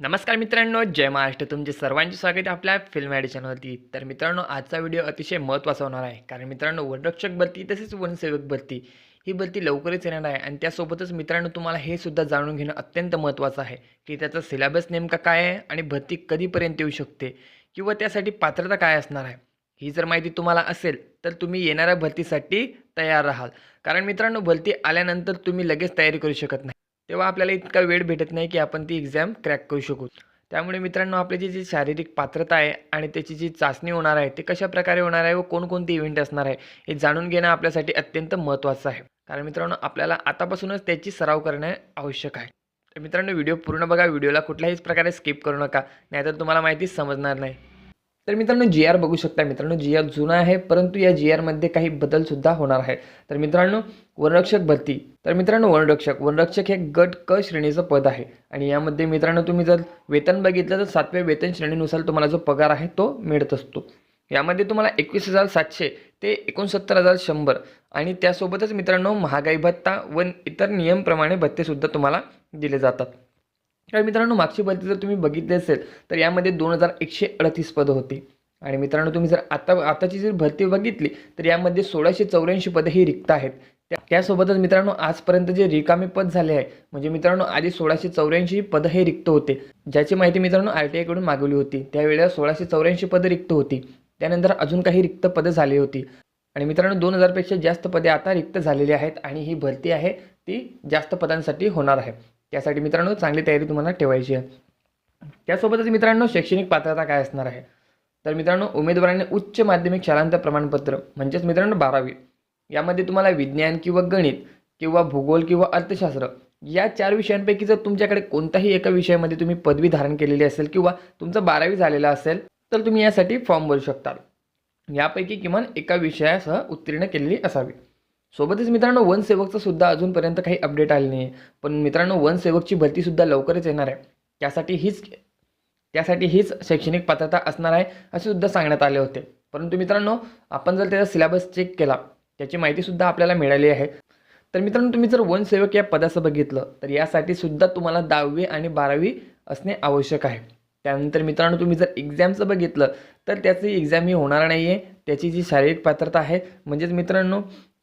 नमस्कार मित्रांनो जय महाराष्ट्र. तुमचे सर्वांचे स्वागत आहे आपल्या फिल्म ॲड चॅनलवरती तर मित्रांनो आजचा व्हिडिओ अतिशय महत्त्वाचा होणार आहे. कारण मित्रांनो वनरक्षक भरती तसेच वनसेवक भरती ही भरती लवकरच येणार आहे. आणि त्यासोबतच मित्रांनो तुम्हाला हे सुद्धा जाणून घेणं अत्यंत महत्त्वाचं आहे की त्याचा सिलेबस नेमका काय आहे आणि भरती कधीपर्यंत येऊ शकते किंवा त्यासाठी पात्रता काय असणार आहे. ही जर माहिती तुम्हाला असेल तर तुम्ही येणाऱ्या भरतीसाठी तयार राहाल. कारण मित्रांनो भरती आल्यानंतर तुम्ही लगेच तयारी करू शकत नाही. तेव्हा आपल्याला इतका वेळ भेटत नाही की आपण ती एक्झाम क्रॅक करू शकू. त्यामुळे मित्रांनो आपली जी जी शारीरिक पात्रता आहे आणि त्याची जी चाचणी होणार आहे ते कशा प्रकारे होणार आहे व कोणकोणते इव्हेंट असणार आहे हे जाणून घेणं आपल्यासाठी अत्यंत महत्त्वाचं आहे. कारण मित्रांनो आपल्याला आतापासूनच त्याची सराव करणे आवश्यक आहे. तर मित्रांनो व्हिडिओ पूर्ण बघा व्हिडिओला कुठल्याहीच प्रकारे स्किप करू नका नाहीतर तुम्हाला माहिती समजणार नाही. तर मित्रांनो जी आर बघू शकता मित्रांनो जी आर जुना आहे परंतु या जी आरमध्ये काही बदलसुद्धा होणार आहे तर मित्रांनो वनरक्षक भरती. तर मित्रांनो वनरक्षक. वनरक्षक हे गट क श्रेणीचं पद आहे. आणि यामध्ये मित्रांनो तुम्ही जर वेतन बघितलं तर सातव्या वेतन श्रेणीनुसार तुम्हाला जो पगार आहे तो मिळत असतो. यामध्ये तुम्हाला एकवीस हजार सातशे ते एकोणसत्तर हजार शंभर. आणि त्यासोबतच मित्रांनो महागाई भत्ता व इतर नियमप्रमाणे भत्तेसुद्धा तुम्हाला दिले जातात. तर मित्रांनो मागची भरती जर तुम्ही बघितली असेल तर यामध्ये दोन हजार एकशे अडतीस पदं होती. आणि मित्रांनो तुम्ही जर आता आताची जर भरती बघितली तर यामध्ये सोळाशे चौऱ्याऐंशी पदं ही रिक्त आहेत. त्यासोबतच मित्रांनो आजपर्यंत जे रिकामे पद झाले आहे म्हणजे मित्रांनो आधी सोळाशे चौऱ्याऐंशी पदं हे रिक्त होते. ज्याची माहिती मित्रांनो आर टी आयकडून मागवली होती. त्यावेळेला सोळाशे चौऱ्याऐंशी पदं रिक्त होती. त्यानंतर अजून काही रिक्त पदं झाली होती. आणि मित्रांनो दोन हजारपेक्षा जास्त पदे आता रिक्त झालेली आहेत आणि ही भरती आहे ती जास्त पदांसाठी होणार आहे. त्यासाठी मित्रांनो चांगली तयारी तुम्हाला ठेवायची आहे. त्यासोबतच मित्रांनो शैक्षणिक पात्रता काय असणार आहे? तर मित्रांनो उमेदवारांनी उच्च माध्यमिक शालांत प्रमाणपत्र म्हणजेच मित्रांनो बारावी यामध्ये तुम्हाला विज्ञान किंवा गणित किंवा भूगोल किंवा अर्थशास्त्र या चार विषयांपैकी जर तुमच्याकडे कोणताही एका विषयामध्ये तुम्ही पदवी धारण केलेली असेल किंवा तुमचं बारावी झालेलं असेल तर तुम्ही यासाठी फॉर्म भरू शकता. यापैकी किमान एका विषयासह उत्तीर्ण केलेली असावी. सोबतच मित्रांनो वनसेवकचं सुद्धा अजूनपर्यंत काही अपडेट आले नाही पण मित्रांनो वनसेवकची भरतीसुद्धा लवकरच येणार आहे. त्यासाठी हीच त्यासाठी हीच शैक्षणिक पात्रता असणार आहे असे सुद्धा सांगण्यात आले होते. परंतु मित्रांनो आपण जर त्याचा सिलेबस चेक केला त्याची माहितीसुद्धा आपल्याला मिळाली आहे. तर मित्रांनो तुम्ही जर वनसेवक या पदाचं बघितलं तर यासाठी सुद्धा तुम्हाला दहावी आणि बारावी असणे आवश्यक आहे. त्यानंतर मित्रांनो तुम्ही जर एक्झामचं बघितलं तर त्याची एक्झाम ही होणार नाही आहे त्याची जी शारीरिक पात्रता आहे म्हणजेच मित्रांनो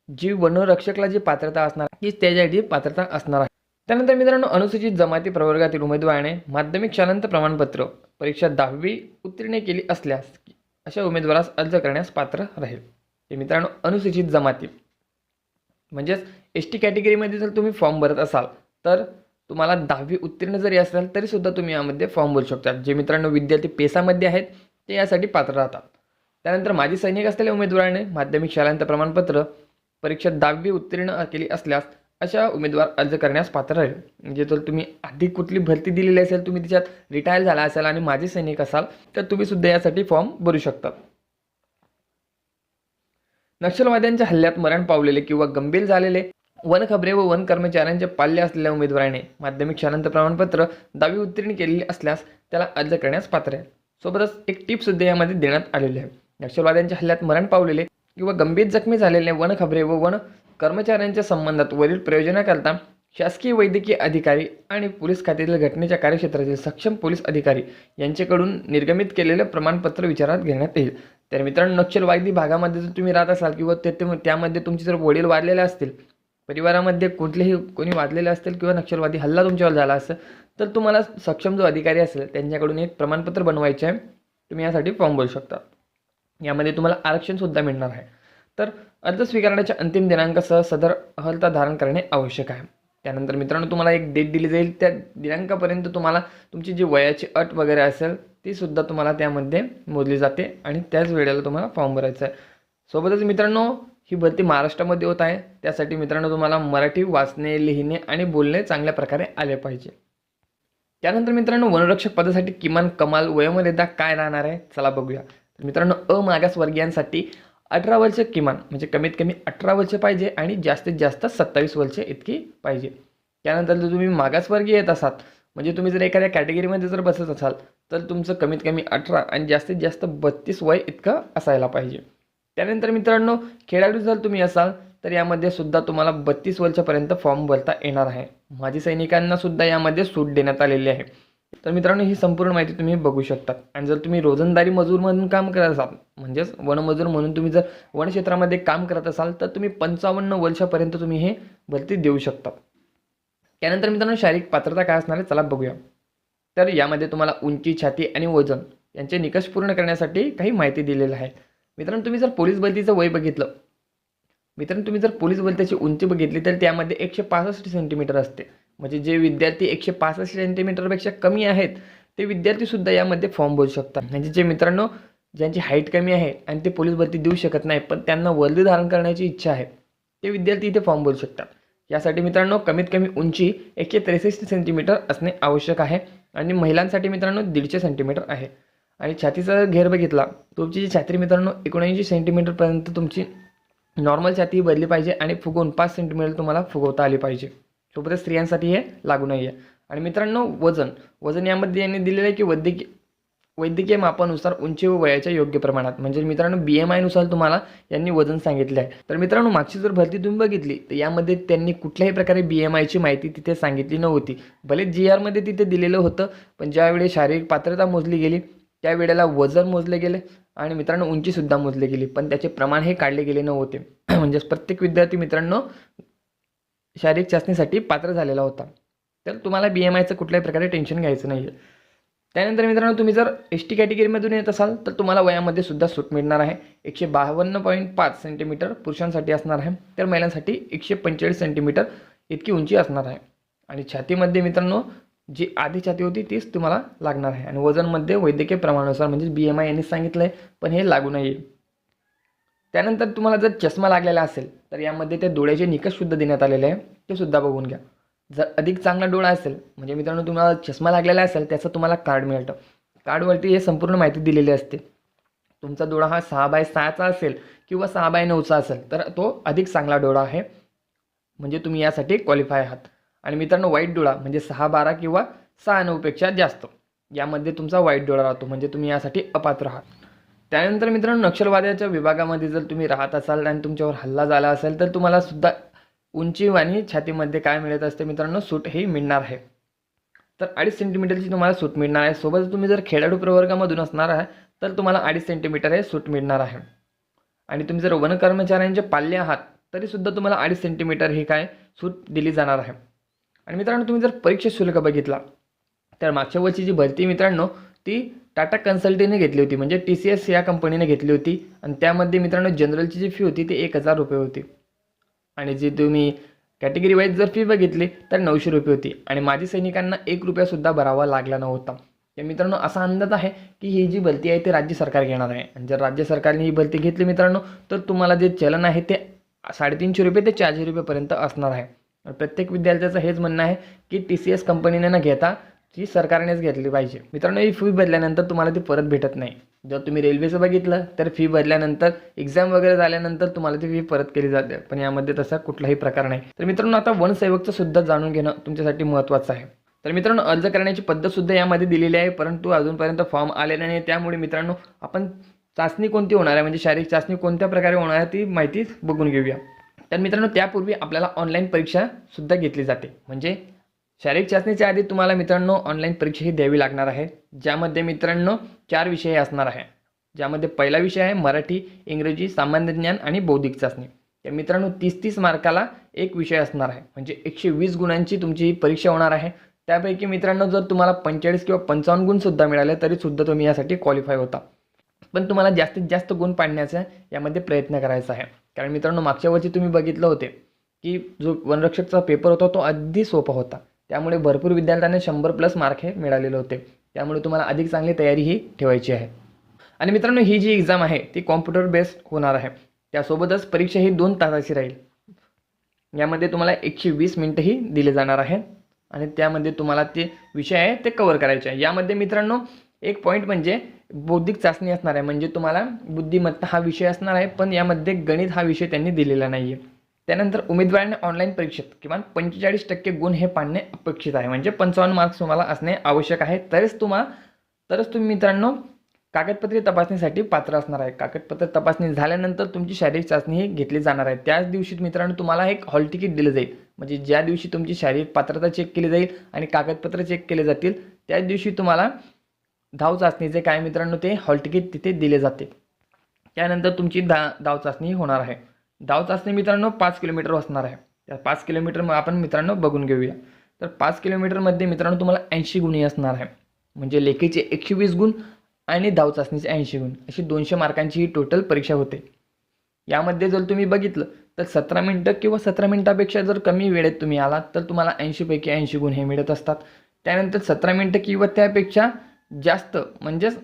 जी वनरक्षकला जी पात्रता असणार हीच त्याच्यासाठी पात्रता असणार आहे. त्यानंतर मित्रांनो अनुसूचित जमाती प्रवर्गातील उमेदवाराने माध्यमिक शालांत प्रमाणपत्र परीक्षा दहावी उत्तीर्ण केली असल्यास अशा उमेदवारास अर्ज करण्यास पात्र राहील. मित्रांनो अनुसूचित जमाती. म्हणजेच एस टी कॅटेगरीमध्ये जर तुम्ही फॉर्म भरत असाल तर तुम्हाला दहावी उत्तीर्ण जरी असाल तरीसुद्धा तुम्ही यामध्ये फॉर्म भरू शकता. जे मित्रांनो विद्यार्थी पेसामध्ये आहेत ते यासाठी पात्र राहतात. त्यानंतर माजी सैनिक असलेल्या उमेदवाराने माध्यमिक शालांत प्रमाणपत्र परीक्षा दहावी उत्तीर्ण केली असल्यास अशा उमेदवार अर्ज करण्यास पात्र राहील. म्हणजे जर तुम्ही आधी कुठली भरती दिलेली असेल तुम्ही तिच्यात रिटायर झाला असाल आणि माझे सैनिक असाल तर तुम्ही सुद्धा यासाठी फॉर्म भरू शकता. नक्षलवाद्यांच्या हल्ल्यात मरण पावलेले किंवा गंभीर झालेले वनखबरे व वन कर्मचाऱ्यांचे पाल्य असलेल्या उमेदवाराने माध्यमिक शानंत प्रमाणपत्र दहावी उत्तीर्ण केलेली असल्यास त्याला अर्ज करण्यास पात्र आहे. सोबतच एक टिप सुद्धा यामध्ये देण्यात आलेली आहे. नक्षलवाद्यांच्या हल्ल्यात मरण पावलेले किंवा गंभीर जखमी झालेले वन खबरे व वन कर्मचाऱ्यांच्या संबंधात वरील प्रयोजनाकरता शासकीय वैद्यकीय अधिकारी आणि पोलीस खात्यातील घटनेच्या कार्यक्षेत्रातील सक्षम पोलीस अधिकारी यांच्याकडून निर्गमित केलेलं प्रमाणपत्र विचारात घेण्यात येईल. तर मित्रांनो नक्षलवादी भागामध्ये जर तुम्ही राहत असाल किंवा ते ते- त्यामध्ये तुमचे जर वडील वाढलेले असतील परिवारामध्ये कुठलेही कोणी वाढलेले असतील किंवा नक्षलवादी हल्ला तुमच्यावर झाला असेल तर तुम्हाला सक्षम जो अधिकारी असेल त्यांच्याकडून एक प्रमाणपत्र बनवायचे आहे. तुम्ही यासाठी फॉर्म भरू शकता. यामध्ये तुम्हाला आरक्षणसुद्धा मिळणार आहे. तर अर्ज स्वीकारण्याच्या अंतिम दिनांकासह सदर अहलता धारण करणे आवश्यक आहे. त्यानंतर मित्रांनो तुम्हाला एक डेट दिली जाईल. त्या दिनांकापर्यंत तुम्हाला तुमची जी वयाची अट वगैरे असेल ती सुद्धा तुम्हाला त्यामध्ये मोजली जाते आणि त्याच वेळेला तुम्हाला फॉर्म भरायचा आहे. सोबतच मित्रांनो ही भरती महाराष्ट्रामध्ये होत आहे. त्यासाठी मित्रांनो तुम्हाला मराठी वाचणे लिहिणे आणि बोलणे चांगल्या प्रकारे आले पाहिजे. त्यानंतर मित्रांनो वनरक्षक पदासाठी किमान कमाल वयोमर्यादा काय राहणार आहे? चला बघूया. तर मित्रांनो अमागासवर्गीयांसाठी अठरा वर्ष किमान म्हणजे कमीत कमी अठरा वर्ष पाहिजे आणि जास्तीत जास्त सत्तावीस वर्ष इतकी पाहिजे. त्यानंतर जर तुम्ही मागासवर्गीय येत असाल म्हणजे तुम्ही जर एखाद्या कॅटेगरीमध्ये जर बसत असाल तर तुमचं कमीत कमी अठरा आणि जास्तीत जास्त बत्तीस वय इतकं असायला पाहिजे. त्यानंतर मित्रांनो खेळाडू जर तुम्ही असाल तर यामध्ये सुद्धा तुम्हाला बत्तीस वर्षापर्यंत फॉर्म भरता येणार आहे. माजी सैनिकांना सुद्धा यामध्ये सूट देण्यात आलेली आहे. तर मित्रांनो ही संपूर्ण माहिती तुम्ही बघू शकता आणि जर तुम्ही रोजंदारी मजूर म्हणून काम करत असाल म्हणजेच वनमजूर म्हणून तुम्ही जर वनक्षेत्रामध्ये काम करत असाल तर तुम्ही पंचावन्न वर्षापर्यंत तुम्ही हे भरती देऊ शकता. त्यानंतर मित्रांनो शारीरिक पात्रता काय असणार आहे चला बघूया. तर यामध्ये तुम्हाला उंची छाती आणि वजन यांचे निकष पूर्ण करण्यासाठी काही माहिती दिलेलं आहे. मित्रांनो तुम्ही जर पोलीस भरतीचं वय बघितलं मित्रांनो तुम्ही जर पोलीस भरतीची उंची बघितली तर त्यामध्ये एकशे पासष्ट सेंटीमीटर असते. म्हणजे जे विद्यार्थी एकशे पासष्ट सेंटीमीटरपेक्षा कमी आहेत ते विद्यार्थीसुद्धा यामध्ये फॉर्म भरू शकतात. म्हणजे जे मित्रांनो ज्यांची हाईट कमी आहे आणि ते पोलीस भरती देऊ शकत नाही पण त्यांना वर्दी धारण करण्याची इच्छा आहे ते विद्यार्थी इथे फॉर्म भरू शकतात. यासाठी मित्रांनो कमीत कमी उंची एकशे त्रेसष्ट सेंटीमीटर असणे आवश्यक आहे आणि महिलांसाठी मित्रांनो दीडशे सेंटीमीटर आहे. आणि छातीचा घेर बघितला तुमची जी छाती मित्रांनो एकोणऐंशी सेंटीमीटरपर्यंत तुमची नॉर्मल छाती बदली पाहिजे आणि फुगवून पाच सेंटीमीटर तुम्हाला फुगवता आली पाहिजे. तोपर्यंत स्त्रियांसाठी हे लागू नाही आहे. आणि मित्रांनो वजन. वजन यामध्ये यांनी दिलेलं आहे की वैद्यकीय वैद्यकीय मापानुसार उंची व वयाच्या योग्य प्रमाणात. म्हणजे मित्रांनो बी एम आयनुसार तुम्हाला यांनी वजन सांगितले आहे. तर मित्रांनो मागची जर भरती तुम्ही बघितली तर यामध्ये त्यांनी कुठल्याही प्रकारे बी एम आयची माहिती तिथे सांगितली नव्हती. भले जी आरमध्ये तिथे दिलेलं होतं पण ज्यावेळी शारीरिक पात्रता मोजली गेली त्यावेळेला वजन मोजले गेले आणि मित्रांनो उंचीसुद्धा मोजली गेली. पण त्याचे प्रमाण हे काढले गेले नव्हते. म्हणजेच प्रत्येक विद्यार्थी मित्रांनो शारीरिक चाचणीसाठी पात्र झालेला होता. तर तुम्हाला बी एम आयचं कुठल्याही प्रकारे टेन्शन घ्यायचं नाही आहे त्यानंतर मित्रांनो तुम्ही जर एस टी कॅटेगरीमधून येत असाल तर तुम्हाला वयामध्ये सुद्धा सूट मिळणार आहे. एकशे बावन्न पॉईंट पाच सेंटीमीटर पुरुषांसाठी असणार आहे तर महिलांसाठी एकशे पंचेचाळीस सेंटीमीटर इतकी उंची असणार आहे. आणि छातीमध्ये मित्रांनो जी आधी छाती होती तीच तुम्हाला लागणार आहे. आणि वजनमध्ये वैद्यकीय प्रमाणानुसार म्हणजे बी एम आय यांनी सांगितलं आहे पण हे लागू नाही आहे त्यानंतर तुम्हाला जर चष्मा लागलेला असेल तर यामध्ये ते डोळ्याचे निकषसुद्धा देण्यात आलेले आहे. ते सुद्धा बघून घ्या. जर अधिक चांगला डोळा असेल म्हणजे मित्रांनो तुम्हाला चष्मा लागलेला असेल त्याचं तुम्हाला कार्ड मिळतं. कार्डवरती हे संपूर्ण माहिती दिलेली असते. तुमचा डोळा हा सहा बाय सहाचा असेल किंवा सहा बाय नऊचा असेल तर तो अधिक चांगला डोळा आहे. म्हणजे तुम्ही यासाठी क्वालिफाय आहात. आणि मित्रांनो वाईट डोळा म्हणजे सहा बारा किंवा सहा नऊपेक्षा जास्त. यामध्ये तुमचा वाईट डोळा राहतो म्हणजे तुम्ही यासाठी अपात्र आहात. त्यानंतर मित्रांनो नक्षलवाद्याच्या विभागामध्ये जर तुम्ही राहत असाल आणि तुमच्यावर हल्ला झाला असेल तर तुम्हाला सुद्धा उंची आणि छातीमध्ये काय मिळत असते मित्रांनो सूट हे मिळणार आहे. तर अडीच सेंटीमीटरची तुम्हाला सूट मिळणार आहे. सोबत तुम्ही जर खेळाडू प्रवर्गामधून असणार आहे तर तुम्हाला अडीच सेंटीमीटर हे सूट मिळणार आहे. आणि तुम्ही जर वन कर्मचाऱ्यांचे पाल्य आहात तरीसुद्धा तुम्हाला अडीच सेंटीमीटर ही काय सूट दिली जाणार आहे. आणि मित्रांनो तुम्ही जर परीक्षा शुल्क बघितला तर मागच्या वर्षी जी भरती मित्रांनो ती टाटा कन्सल्टीने घेतली होती. म्हणजे टी सी एस या कंपनीने घेतली होती. आणि त्यामध्ये मित्रांनो जनरलची जी फी होती ती एक हजार रुपये होती. आणि जी तुम्ही कॅटेगरी वाईज जर फी बघितली तर नऊशे रुपये होती. आणि माजी सैनिकांना एक रुपयासुद्धा भरावा लागला नव्हता. तर मित्रांनो असा अंदाज आहे की ही जी भरती आहे ती राज्य सरकार घेणार आहे. आणि जर राज्य सरकारने ही भरती घेतली मित्रांनो तर तुम्हाला जे चलन आहे ते साडेतीनशे रुपये ते चारशे रुपयेपर्यंत असणार आहे. प्रत्येक विद्यार्थ्याचं हेच म्हणणं आहे की टी सी एस कंपनीने न घेता ती सरकारनेच घेतली पाहिजे. मित्रांनो ही फी भरल्यानंतर तुम्हाला ती परत भेटत नाही. जर तुम्ही रेल्वेचं बघितलं तर फी भरल्यानंतर एक्झाम वगैरे झाल्यानंतर तुम्हाला ती फी परत केली जाते. पण यामध्ये तसा कुठलाही प्रकार नाही. तर मित्रांनो आता वनसेवकचं सुद्धा जाणून घेणं तुमच्यासाठी महत्त्वाचं आहे. तर मित्रांनो अर्ज करण्याची पद्धतसुद्धा यामध्ये दिलेली आहे परंतु अजूनपर्यंत फॉर्म आले नाही त्यामुळे मित्रांनो आपण चाचणी कोणती होणार आहे? म्हणजे शारीरिक चाचणी कोणत्या प्रकारे होणार आहे ती माहिती बघून घेऊया. तर मित्रांनो त्यापूर्वी आपल्याला ऑनलाईन परीक्षासुद्धा घेतली जाते. म्हणजे शारीरिक चाचणीच्या आधी तुम्हाला मित्रांनो ऑनलाईन परीक्षाही द्यावी लागणार आहे. ज्यामध्ये मित्रांनो चार विषय असणार आहे. ज्यामध्ये पहिला विषय आहे मराठी इंग्रजी सामान्य ज्ञान आणि बौद्धिक चाचणी. तर मित्रांनो तीस तीस मार्काला एक विषय असणार आहे. म्हणजे एकशे वीस गुणांची तुमची ही परीक्षा होणार आहे. त्यापैकी मित्रांनो जर तुम्हाला पंचेचाळीस किंवा पंचावन्न गुणसुद्धा मिळाले तरीसुद्धा तुम्ही यासाठी क्वालिफाय होता. पण तुम्हाला जास्तीत जास्त गुण पाडण्याचा यामध्ये प्रयत्न करायचा आहे. कारण मित्रांनो मागच्या वर्षी तुम्ही बघितलं होते की जो वनरक्षकचा पेपर होता तो अगदी सोपा होता. त्यामुळे भरपूर विद्यार्थ्यांना शंभर प्लस मार्क हे मिळालेले होते. त्यामुळे तुम्हाला अधिक चांगली तयारी ही ठेवायची आहे. आणि मित्रांनो ही जी एक्झाम आहे ती कॉम्प्युटर बेस्ड होणार आहे. त्यासोबतच परीक्षा ही दोन तासाची राहील. यामध्ये तुम्हाला एकशे वीस मिनटंही दिले जाणार आहे आणि त्यामध्ये तुम्हाला ते विषय आहे ते कवर करायचे आहे. यामध्ये मित्रांनो एक पॉईंट म्हणजे बौद्धिक चाचणी असणार आहे. म्हणजे तुम्हाला बुद्धिमत्ता हा विषय असणार आहे पण यामध्ये गणित हा विषय त्यांनी दिलेला नाही आहे त्यानंतर उमेदवाराने ऑनलाईन परीक्षेत किमान पंचेचाळीस टक्के गुण हे पाडणे अपेक्षित आहे. म्हणजे पंचावन्न मार्क्स तुम्हाला असणे आवश्यक आहे. तरच तुम्हाला तरच तुम्ही मित्रांनो कागदपत्रे तपासणीसाठी पात्र असणार आहे. कागदपत्र तपासणी झाल्यानंतर तुमची शारीरिक चाचणी ही घेतली जाणार आहे. त्याच दिवशी मित्रांनो तुम्हाला एक हॉल तिकीट दिलं जाईल. म्हणजे ज्या दिवशी तुमची शारीरिक पात्रता चेक केली जाईल आणि कागदपत्र चेक केले जातील त्याच दिवशी तुम्हाला धाव चाचणीचे काय मित्रांनो ते हॉल तिकीट तिथे दिले जाते. त्यानंतर तुमची दा धाव चाचणी होणार आहे. धाव चाचणी मित्रांनो पाच किलोमीटर असणार आहे. त्या पाच किलोमीटर मग आपण मित्रांनो बघून घेऊया. तर पाच किलोमीटरमध्ये मित्रांनो तुम्हाला ऐंशी गुणी असणार आहे. म्हणजे लेखीचे एकशे वीस गुण आणि धाव चाचणीचे ऐंशी गुण. अशी दोनशे मार्कांची ही टोटल परीक्षा होते. यामध्ये जर तुम्ही बघितलं तर सतरा मिनटं किंवा सतरा मिनटापेक्षा जर कमी वेळेत तुम्ही आलात तर तुम्हाला ऐंशीपैकी ऐंशी गुण हे मिळत असतात. त्यानंतर सतरा मिनटं किंवा त्यापेक्षा जास्त म्हणजेच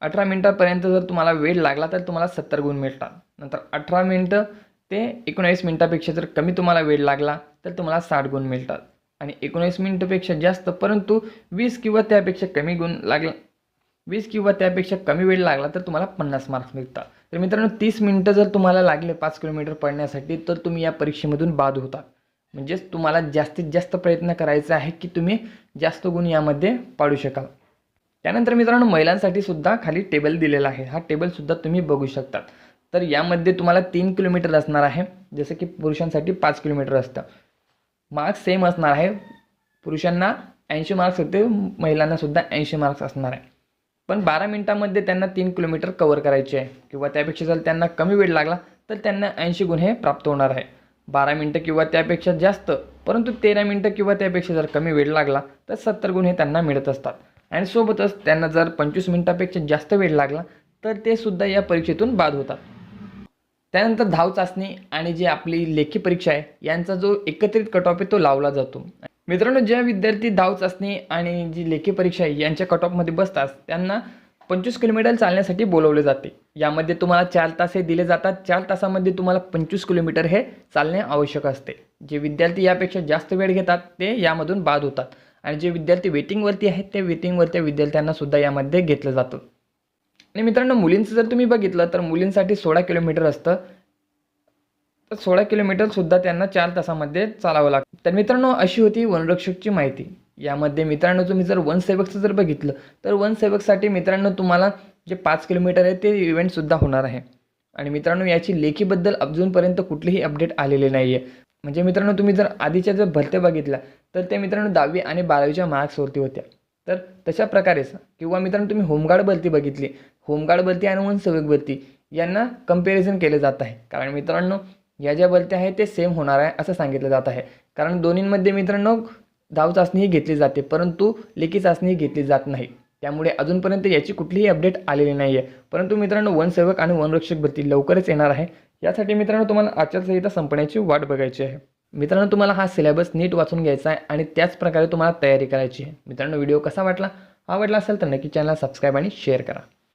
अठरा मिनटापर्यंत जर तुम्हाला वेळ लागला तर तुम्हाला सत्तर गुण मिळतात. नंतर अठरा मिनटं ते एकोणावीस मिनटापेक्षा जर कमी तुम्हाला वेळ लागला तर तुम्हाला साठ गुण मिळतात. आणि एकोणावीस मिनटापेक्षा जास्त परंतु वीस किंवा त्यापेक्षा कमी गुण लागला वीस किंवा त्यापेक्षा कमी वेळ लागला तर तुम्हाला पन्नास मार्क्स मिळतात. तर मित्रांनो तीस मिनटं जर तुम्हाला लागले पाच किलोमीटर पडण्यासाठी तर तुम्ही या परीक्षेमधून बाद होता. म्हणजेच तुम्हाला जास्तीत जास्त प्रयत्न करायचा आहे की तुम्ही जास्त गुण यामध्ये पाडू शकाल. त्यानंतर मित्रांनो महिलांसाठी सुद्धा खाली टेबल दिलेला आहे. हा टेबलसुद्धा तुम्ही बघू शकतात. तर यामध्ये तुम्हाला तीन किलोमीटर असणार आहे. जसं की पुरुषांसाठी पाच किलोमीटर असतं. मार्क्स सेम असणार आहे. पुरुषांना ऐंशी मार्क्स होते. महिलांनासुद्धा ऐंशी मार्क्स असणार आहे. पण बारा मिनिटामध्ये त्यांना तीन किलोमीटर कवर करायचे आहे. किंवा त्यापेक्षा जर त्यांना कमी वेळ लागला तर त्यांना ऐंशी गुण हे प्राप्त होणार आहे. बारा मिनटं किंवा त्यापेक्षा जास्त परंतु तेरा मिनटं किंवा त्यापेक्षा जर कमी वेळ लागला तर सत्तर गुण हे त्यांना मिळत असतात. आणि सोबतच त्यांना जर पंचवीस मिनटापेक्षा जास्त वेळ लागला तर ते सुद्धा या परीक्षेतून बाद होतात. त्यानंतर धाव चाचणी आणि जी आपली लेखी परीक्षा आहे यांचा जो एकत्रित कट ऑफ आहे तो लावला जातो. मित्रांनो ज्या विद्यार्थी धाव चाचणी आणि जी लेखी परीक्षा आहे यांच्या कट ऑफमध्ये बसतात त्यांना पंचवीस किलोमीटर चालण्यासाठी बोलवले जाते. यामध्ये तुम्हाला चार तास हे दिले जातात चार तासामध्ये तुम्हाला पंचवीस किलोमीटर हे चालणे आवश्यक असते. जे विद्यार्थी यापेक्षा जास्त वेळ घेतात ते यामधून बाद होतात. आणि जे विद्यार्थी वेटिंगवरती आहेत ते वेटिंगवरच्या विद्यार्थ्यांना सुद्धा यामध्ये घेतलं जातं. आणि मित्रांनो मुलींचं जर तुम्ही बघितलं तर मुलींसाठी सोळा किलोमीटर असतं. तर सोळा किलोमीटरसुद्धा त्यांना चार तासामध्ये चालावं लागतं. तर मित्रांनो अशी होती वनरक्षकची माहिती. यामध्ये मित्रांनो तुम्ही जर वनसेवकचं जर बघितलं तर वनसेवकसाठी मित्रांनो तुम्हाला जे पाच किलोमीटर आहे ते इव्हेंटसुद्धा होणार आहे. आणि मित्रांनो याची लेखीबद्दल अजूनपर्यंत कुठलीही अपडेट आलेली नाही आहे म्हणजे मित्रांनो तुम्ही जर आधीच्या जर भरत्या बघितल्या तर ते मित्रांनो दहावी आणि बारावीच्या मार्क्सवरती होत्या. तर तशा प्रकारेच किंवा मित्रांनो तुम्ही होमगार्ड भरती बघितली होमगार्ड भरती आणि वनसेवक भरती यांना कंपॅरिझन केलं जात आहे. कारण मित्रांनो या ज्या बलत्या आहेत ते सेम होणार आहे असं सांगितलं जात आहे. कारण दोन्हींमध्ये मित्रांनो धाव चाचणीही घेतली जाते परंतु लेखी चाचणीही घेतली जात नाही. त्यामुळे अजूनपर्यंत याची कुठलीही अपडेट आलेली नाही आहे परंतु मित्रांनो वनसेवक आणि वनरक्षक भरती लवकरच येणार आहे. यासाठी मित्रांनो तुम्हाला आचारसंहिता संपण्याची वाट बघायची आहे. मित्रांनो तुम्हाला हा सिलेबस नीट वाचून घ्यायचा आहे आणि त्याच प्रकारे तुम्हाला तयारी करायची आहे. मित्रांनो व्हिडिओ कसा वाटला? आवडला असेल तर नक्की चॅनल सबस्क्राईब आणि शेअर करा.